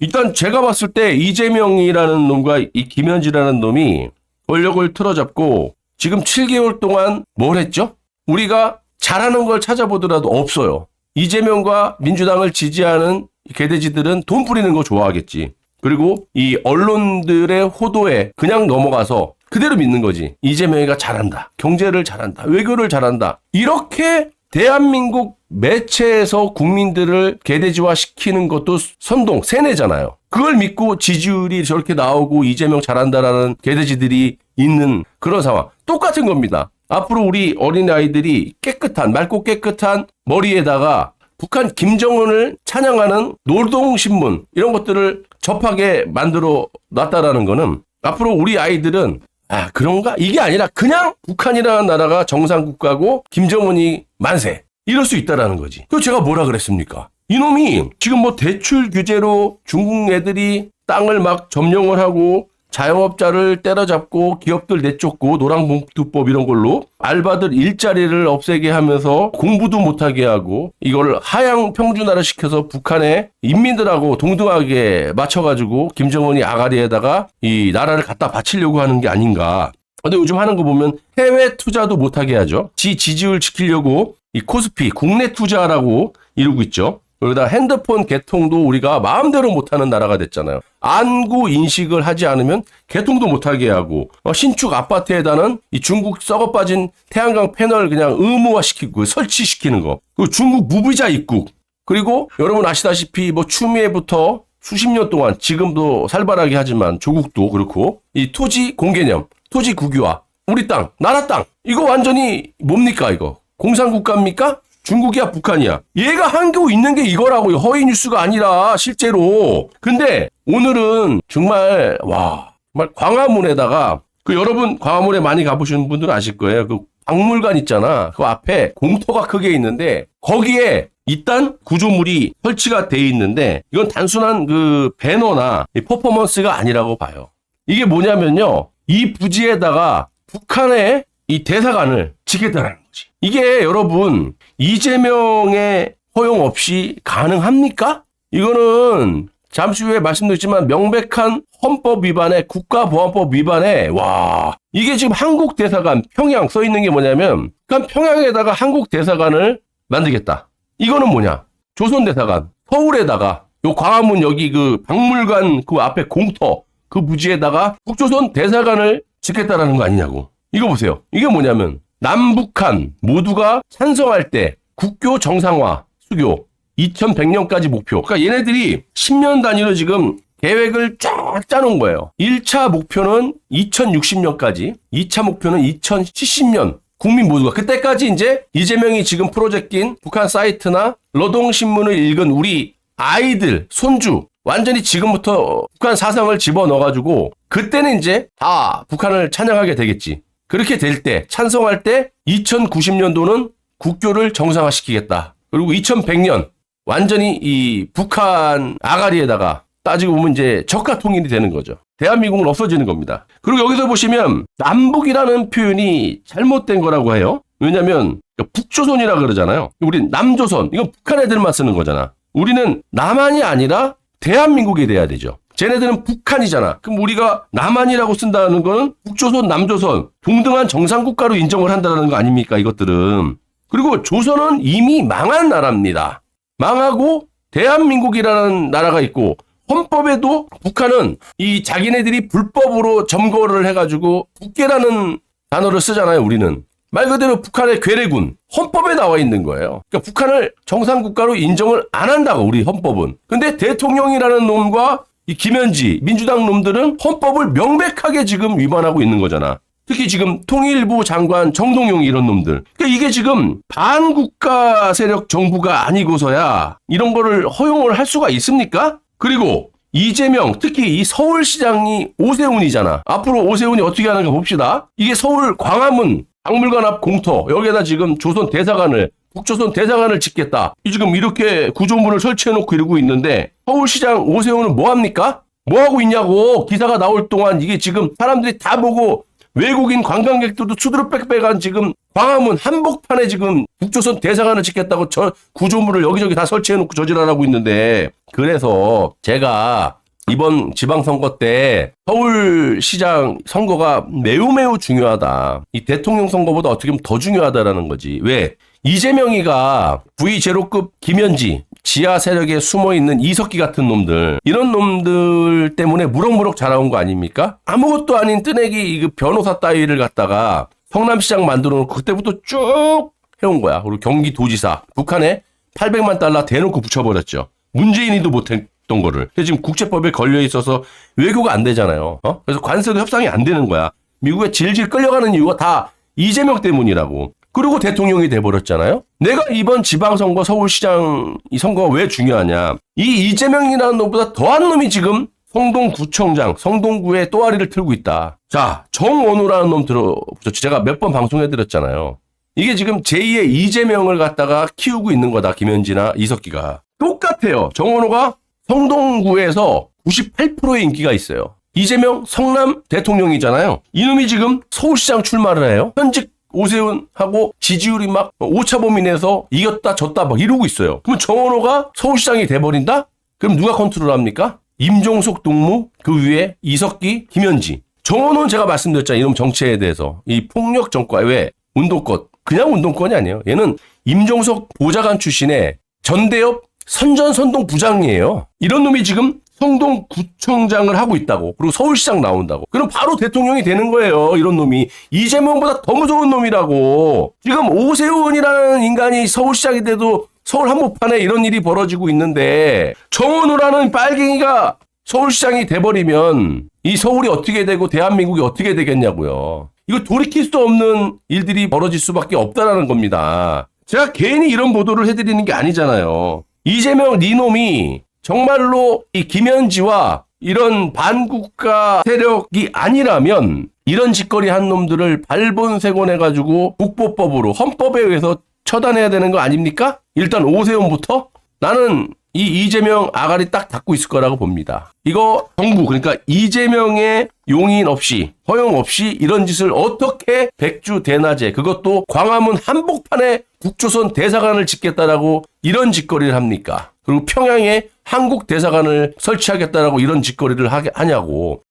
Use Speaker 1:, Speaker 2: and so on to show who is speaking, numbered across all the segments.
Speaker 1: 일단 제가 봤을 때 이재명이라는 놈과 이 김현지라는 놈이 권력을 틀어잡고 지금 7개월 동안 뭘 했죠? 우리가 잘하는 걸 찾아보더라도 없어요. 이재명과 민주당을 지지하는 개돼지들은 돈 뿌리는 거 좋아하겠지. 그리고 이 언론들의 호도에 그냥 넘어가서 그대로 믿는 거지. 이재명이가 잘한다. 경제를 잘한다. 외교를 잘한다. 이렇게 대한민국 매체에서 국민들을 개돼지화 시키는 것도 선동, 세뇌잖아요. 그걸 믿고 지지율이 저렇게 나오고 이재명 잘한다라는 개돼지들이 있는 그런 상황. 똑같은 겁니다. 앞으로 우리 어린아이들이 깨끗한, 맑고 깨끗한 머리에다가 북한 김정은을 찬양하는 노동신문 이런 것들을 접하게 만들어 놨다라는 거는 앞으로 우리 아이들은 아 그런가 이게 아니라 그냥 북한이라는 나라가 정상국가고 김정은이 만세 이럴 수 있다라는 거지. 그 제가 뭐라 그랬습니까? 이놈이 지금 뭐 대출 규제로 중국 애들이 땅을 막 점령을 하고 자영업자를 때려잡고 기업들 내쫓고 노랑봉투법 이런 걸로 알바들 일자리를 없애게 하면서 공부도 못하게 하고 이걸 하향 평준화를 시켜서 북한의 인민들하고 동등하게 맞춰가지고 김정은이 아가리에다가 이 나라를 갖다 바치려고 하는 게 아닌가. 근데 요즘 하는 거 보면 해외 투자도 못하게 하죠. 지 지지율 지키려고 이 코스피 국내 투자라고 이러고 있죠. 여기다 핸드폰 개통도 우리가 마음대로 못하는 나라가 됐잖아요. 안구 인식을 하지 않으면 개통도 못하게 하고 어, 신축 아파트에다는 이 중국 썩어 빠진 태양광 패널 그냥 의무화시키고 설치시키는 거. 그리고 중국 무비자 입국. 그리고 여러분 아시다시피 뭐 추미애부터 수십 년 동안 지금도 살벌하게 하지만 조국도 그렇고 이 토지 공개념, 토지 국유화, 우리 땅, 나라 땅 이거 완전히 뭡니까 이거 공산국가입니까? 중국이야 북한이야? 얘가 한국 있는 게 이거라고요. 허위 뉴스가 아니라 실제로. 근데 오늘은 정말 와 정말 광화문에다가 그 여러분 광화문에 많이 가보시는 분들은 아실 거예요. 그 박물관 있잖아. 그 앞에 공터가 크게 있는데 거기에 일단 구조물이 설치가 돼 있는데 이건 단순한 그 배너나 이 퍼포먼스가 아니라고 봐요. 이게 뭐냐면요. 이 부지에다가 북한의 이 대사관을 지겠다는 거지. 이게 여러분 이재명의 허용 없이 가능합니까? 이거는 잠시 후에 말씀드리지만 명백한 헌법 위반에 국가보안법 위반에 와 이게 지금 한국 대사관 평양 써 있는 게 뭐냐면 그럼 평양에다가 한국 대사관을 만들겠다. 이거는 뭐냐? 조선 대사관 서울에다가 요 광화문 여기 그 박물관 그 앞에 공터 그 부지에다가 북조선 대사관을 짓겠다라는 거 아니냐고. 이거 보세요. 이게 뭐냐면 남북한 모두가 찬성할 때 국교 정상화 수교 2100년까지 목표. 그러니까 얘네들이 10년 단위로 지금 계획을 쫙 짜놓은 거예요. 1차 목표는 2060년까지, 2차 목표는 2070년. 국민 모두가 그때까지 이제 이재명이 지금 프로젝트인 북한 사이트나 노동신문을 읽은 우리 아이들, 손주 완전히 지금부터 북한 사상을 집어넣어가지고 그때는 이제 다 북한을 찬양하게 되겠지. 그렇게 될 때, 찬성할 때 2090년도는 국교를 정상화시키겠다. 그리고 2100년 완전히 이 북한 아가리에다가 따지고 보면 이제 적가 통일이 되는 거죠. 대한민국은 없어지는 겁니다. 그리고 여기서 보시면 남북이라는 표현이 잘못된 거라고 해요. 왜냐면 북조선이라 그러잖아요. 우리 남조선 이건 북한 애들만 쓰는 거잖아. 우리는 남한이 아니라 대한민국이 돼야 되죠. 쟤네들은 북한이잖아. 그럼 우리가 남한이라고 쓴다는 거는 북조선, 남조선 동등한 정상국가로 인정을 한다는 거 아닙니까? 이것들은. 그리고 조선은 이미 망한 나라입니다. 망하고 대한민국이라는 나라가 있고 헌법에도 북한은 이 자기네들이 불법으로 점거를 해가지고 국계라는 단어를 쓰잖아요. 우리는 말 그대로 북한의 괴뢰군 헌법에 나와 있는 거예요. 그러니까 북한을 정상국가로 인정을 안 한다고 우리 헌법은. 근데 대통령이라는 놈과 이 김현지 민주당 놈들은 헌법을 명백하게 지금 위반하고 있는 거잖아. 특히 지금 통일부 장관 정동영 이런 놈들. 그러니까 이게 지금 반국가 세력 정부가 아니고서야 이런 거를 허용을 할 수가 있습니까? 그리고 이재명 특히 이 서울시장이 오세훈이잖아. 앞으로 오세훈이 어떻게 하는가 봅시다. 이게 서울 광화문 박물관 앞 공터 여기에다 지금 조선 대사관을 북조선 대사관을 짓겠다. 이 지금 이렇게 구조물을 설치해놓고 이러고 있는데 서울시장 오세훈은 뭐 합니까? 뭐 하고 있냐고 기사가 나올 동안 이게 지금 사람들이 다 보고 외국인 관광객들도 수두룩 빽빽한 지금 광화문 한복판에 지금 북조선 대사관을 짓겠다고 저 구조물을 여기저기 다 설치해놓고 저질하라고 있는데 그래서 제가 이번 지방선거 때 서울시장 선거가 매우 매우 중요하다. 이 대통령 선거보다 어떻게 보면 더 중요하다라는 거지. 왜? 이재명이가 V0급 김현지 지하 세력에 숨어 있는 이석기 같은 놈들 이런 놈들 때문에 무럭무럭 자라온 거 아닙니까? 아무것도 아닌 뜨내기 이 변호사 따위를 갖다가 성남시장 만들어 놓고 그때부터 쭉 해온 거야. 그리고 경기도지사 북한에 800만 달러 대놓고 붙여버렸죠. 문재인이도 못했던 거를. 근데 지금 국제법에 걸려 있어서 외교가 안 되잖아요. 어? 그래서 관세도 협상이 안 되는 거야. 미국에 질질 끌려가는 이유가 다 이재명 때문이라고. 그리고 대통령이 돼버렸잖아요. 내가 이번 지방선거 서울시장 이 선거가 왜 중요하냐. 이 이재명이라는 놈보다 더한 놈이 지금 성동구청장, 성동구에 또아리를 틀고 있다. 자, 정원우라는 놈 들어보죠. 제가 몇 번 방송해드렸잖아요. 이게 지금 제2의 이재명을 갖다가 키우고 있는 거다. 김현지나 이석기가. 똑같아요. 정원호가 성동구에서 98%의 인기가 있어요. 이재명 성남 대통령이잖아요. 이놈이 지금 서울시장 출마를 해요. 현직 오세훈하고 지지율이 막 오차범위 내서 이겼다 졌다 막 이러고 있어요. 그럼 정원호가 서울시장이 돼버린다? 그럼 누가 컨트롤합니까? 임종석 동무 그 위에 이석기 김현지 정원호는 제가 말씀드렸잖아요. 이놈 정치에 대해서 이 폭력 정과 왜 운동권 그냥 운동권이 아니에요. 얘는 임종석 보좌관 출신의 전대협 선전선동 부장이에요. 이런 놈이 지금 성동구청장을 하고 있다고. 그리고 서울시장 나온다고. 그럼 바로 대통령이 되는 거예요. 이런 놈이. 이재명보다 더 무서운 놈이라고. 지금 오세훈이라는 인간이 서울시장이 돼도 서울 한복판에 이런 일이 벌어지고 있는데 정원우라는 빨갱이가 서울시장이 돼버리면 이 서울이 어떻게 되고 대한민국이 어떻게 되겠냐고요. 이거 돌이킬 수 없는 일들이 벌어질 수밖에 없다라는 겁니다. 제가 괜히 이런 보도를 해드리는 게 아니잖아요. 이재명 니놈이 정말로 이 김현지와 이런 반국가 세력이 아니라면 이런 짓거리 한 놈들을 발본색원 해가지고 국보법으로 헌법에 의해서 처단해야 되는 거 아닙니까? 일단 오세훈부터 나는 이 이재명 아가리 딱 닫고 있을 거라고 봅니다. 이거 정부 그러니까 이재명의 용인 없이 허용 없이 이런 짓을 어떻게 백주 대낮에 그것도 광화문 한복판에 북조선 대사관을 짓겠다라고 이런 짓거리를 합니까? 그리고 평양에 한국 대사관을 설치하겠다라고 이런 짓거리를 하냐고.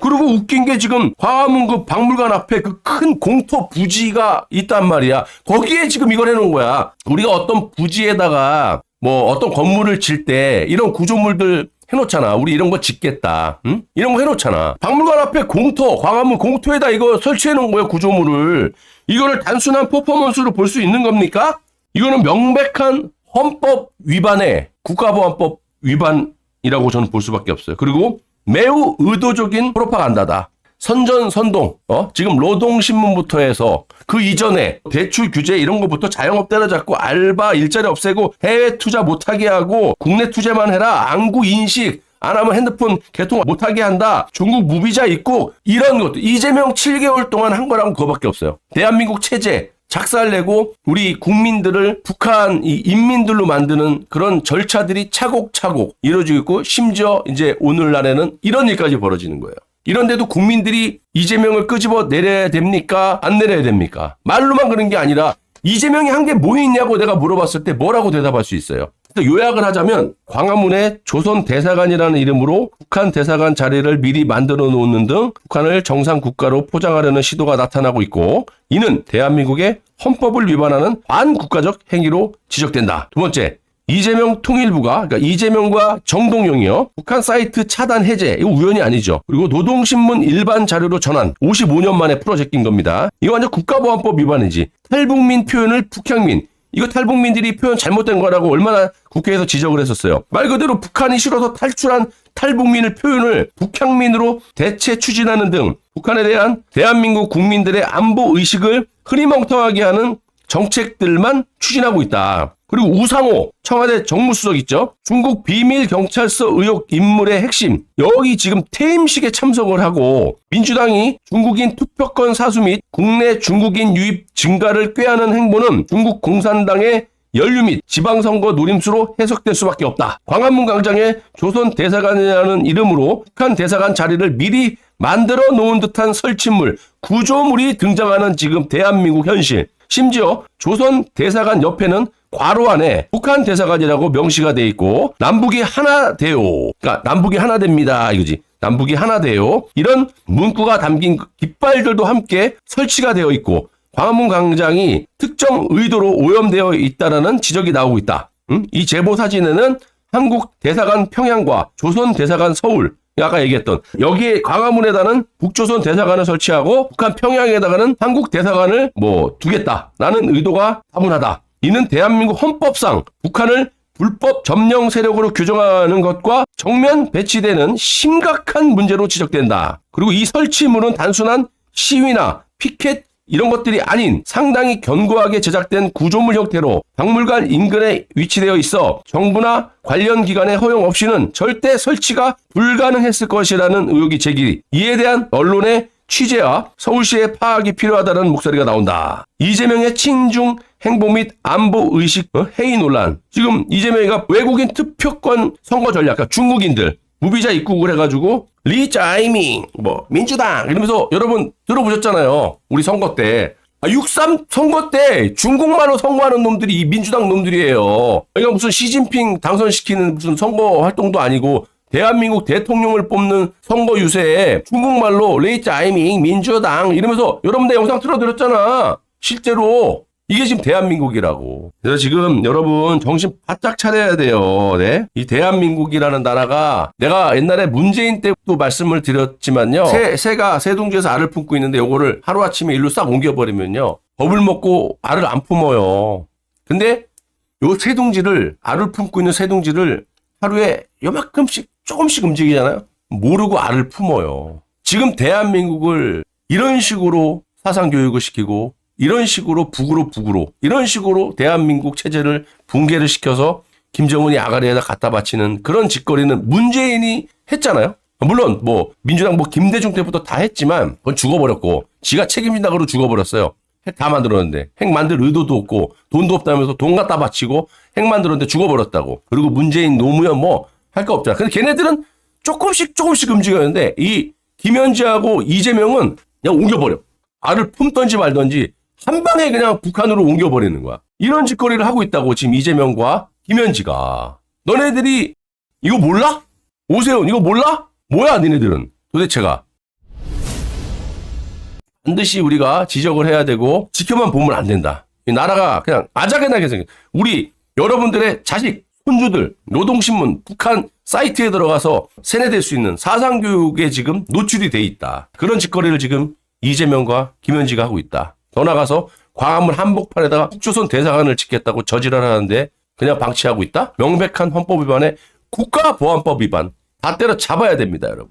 Speaker 1: 그리고 웃긴 게 지금 광화문 그 박물관 앞에 그 큰 공터 부지가 있단 말이야. 거기에 지금 이걸 해놓은 거야. 우리가 어떤 부지에다가 뭐 어떤 건물을 질 때 이런 구조물들 해놓잖아. 우리 이런 거 짓겠다. 응? 이런 거 해놓잖아. 박물관 앞에 공터, 광화문 공터에다 이거 설치해놓은 거야, 구조물을. 이거를 단순한 퍼포먼스로 볼 수 있는 겁니까? 이거는 명백한 헌법 위반의 국가보안법 위반이라고 저는 볼 수밖에 없어요. 그리고 매우 의도적인 프로파간다다. 선전 선동 어? 지금 노동신문부터 해서 그 이전에 대출 규제 이런 거부터 자영업 때려잡고 알바 일자리 없애고 해외 투자 못하게 하고 국내 투자만 해라. 안구 인식 안 하면 핸드폰 개통 못하게 한다. 중국 무비자 입국. 이런 것도 이재명 7개월 동안 한 거랑은 그거밖에 없어요. 대한민국 체제 작살내고 우리 국민들을 북한 이 인민들로 만드는 그런 절차들이 차곡차곡 이루어지고 있고 심지어 이제 오늘날에는 이런 일까지 벌어지는 거예요. 이런데도 국민들이 이재명을 끄집어 내려야 됩니까? 안 내려야 됩니까? 말로만 그런 게 아니라 이재명이 한 게 뭐 있냐고 내가 물어봤을 때 뭐라고 대답할 수 있어요? 그래서 요약을 하자면 광화문에 조선 대사관이라는 이름으로 북한 대사관 자리를 미리 만들어 놓는 등 북한을 정상 국가로 포장하려는 시도가 나타나고 있고 이는 대한민국의 헌법을 위반하는 반국가적 행위로 지적된다. 두 번째, 이재명 통일부가 그러니까 이재명과 정동영이요. 북한 사이트 차단 해제 이거 우연이 아니죠. 그리고 노동신문 일반 자료로 전환 55년 만에 풀어 제낀 겁니다. 이거 완전 국가보안법 위반이지. 탈북민 표현을 북향민 이거 탈북민들이 표현 잘못된 거라고 얼마나 국회에서 지적을 했었어요. 말 그대로 북한이 싫어서 탈출한 탈북민을 표현을 북향민으로 대체 추진하는 등 북한에 대한 대한민국 국민들의 안보 의식을 흐리멍텅하게 하는 정책들만 추진하고 있다. 그리고 우상호 청와대 정무수석 있죠. 중국 비밀 경찰서 의혹 인물의 핵심 여기 지금 퇴임식에 참석을 하고 민주당이 중국인 투표권 사수 및 국내 중국인 유입 증가를 꾀하는 행보는 중국 공산당의 연류 및 지방선거 노림수로 해석될 수밖에 없다. 광화문 광장에 조선 대사관이라는 이름으로 북한 대사관 자리를 미리 만들어 놓은 듯한 설치물, 구조물이 등장하는 지금 대한민국 현실. 심지어 조선 대사관 옆에는 괄호 안에 북한 대사관이라고 명시가 돼 있고 남북이 하나 돼요. 그러니까 남북이 하나 됩니다. 이거지. 남북이 하나 돼요. 이런 문구가 담긴 깃발들도 함께 설치가 되어 있고 광화문 광장이 특정 의도로 오염되어 있다라는 지적이 나오고 있다. 음? 이 제보 사진에는 한국 대사관 평양과 조선 대사관 서울 아까 얘기했던 여기에 광화문에다는 북조선 대사관을 설치하고 북한 평양에다가는 한국 대사관을 뭐 두겠다라는 의도가 다분하다. 이는 대한민국 헌법상 북한을 불법 점령 세력으로 규정하는 것과 정면 배치되는 심각한 문제로 지적된다. 그리고 이 설치물은 단순한 시위나 피켓 이런 것들이 아닌 상당히 견고하게 제작된 구조물 형태로 박물관 인근에 위치되어 있어 정부나 관련 기관의 허용 없이는 절대 설치가 불가능했을 것이라는 의혹이 제기. 이에 대한 언론의 취재와 서울시의 파악이 필요하다는 목소리가 나온다. 이재명의 친중 행보 및 안보 의식 어? 해이 논란. 지금 이재명이가 외국인 투표권 선거 전략, 그러니까 중국인들 무비자 입국을 해가지고 리짜이밍 뭐 민주당 이러면서 여러분 들어보셨잖아요. 우리 선거 때. 아, 63 선거 때 중국말로 선거하는 놈들이 이 민주당 놈들이에요. 이거 무슨 시진핑 당선시키는 무슨 선거 활동도 아니고 대한민국 대통령을 뽑는 선거 유세에 중국말로 레이짜이밍 민주당 이러면서 여러분들 영상 틀어드렸잖아. 실제로 이게 지금 대한민국이라고. 그래서 지금 여러분 정신 바짝 차려야 돼요. 네? 이 대한민국이라는 나라가 내가 옛날에 문재인 때도 말씀을 드렸지만요. 새, 새가 새둥지에서 알을 품고 있는데 요거를 하루아침에 일로 싹 옮겨버리면요. 법을 먹고 알을 안 품어요. 근데 요 새둥지를 알을 품고 있는 새둥지를 하루에 요만큼씩 조금씩 움직이잖아요. 모르고 알을 품어요. 지금 대한민국을 이런 식으로 사상 교육을 시키고 이런 식으로 북으로 북으로 이런 식으로 대한민국 체제를 붕괴를 시켜서 김정은이 아가리에다 갖다 바치는 그런 짓거리는 문재인이 했잖아요. 물론 뭐 민주당 뭐 김대중 때부터 다 했지만 그건 죽어버렸고 지가 책임진다 그러고 죽어버렸어요. 핵다 만들었는데 핵 만들 의도도 없고 돈도 없다면서 돈 갖다 바치고 핵 만들었는데 죽어버렸다고. 그리고 문재인 노무현 뭐 할 거 없잖아. 근데 걔네들은 조금씩 조금씩 움직였는데 이 김현지하고 이재명은 그냥 옮겨버려. 알을 품던지 말던지 한 방에 그냥 북한으로 옮겨버리는 거야. 이런 짓거리를 하고 있다고 지금 이재명과 김현지가. 너네들이 이거 몰라? 오세훈 이거 몰라? 뭐야 니네들은 도대체가. 반드시 우리가 지적을 해야 되고 지켜만 보면 안 된다. 이 나라가 그냥 아작아작하게 생겨. 우리 여러분들의 자식, 손주들, 노동신문, 북한 사이트에 들어가서 세뇌될 수 있는 사상교육에 지금 노출이 돼 있다. 그런 짓거리를 지금 이재명과 김현지가 하고 있다. 더 나가서 광화문 한복판에다가 북조선 대사관을 짓겠다고 저지랄 하는데 그냥 방치하고 있다? 명백한 헌법 위반에 국가보안법 위반. 다 때려 잡아야 됩니다, 여러분.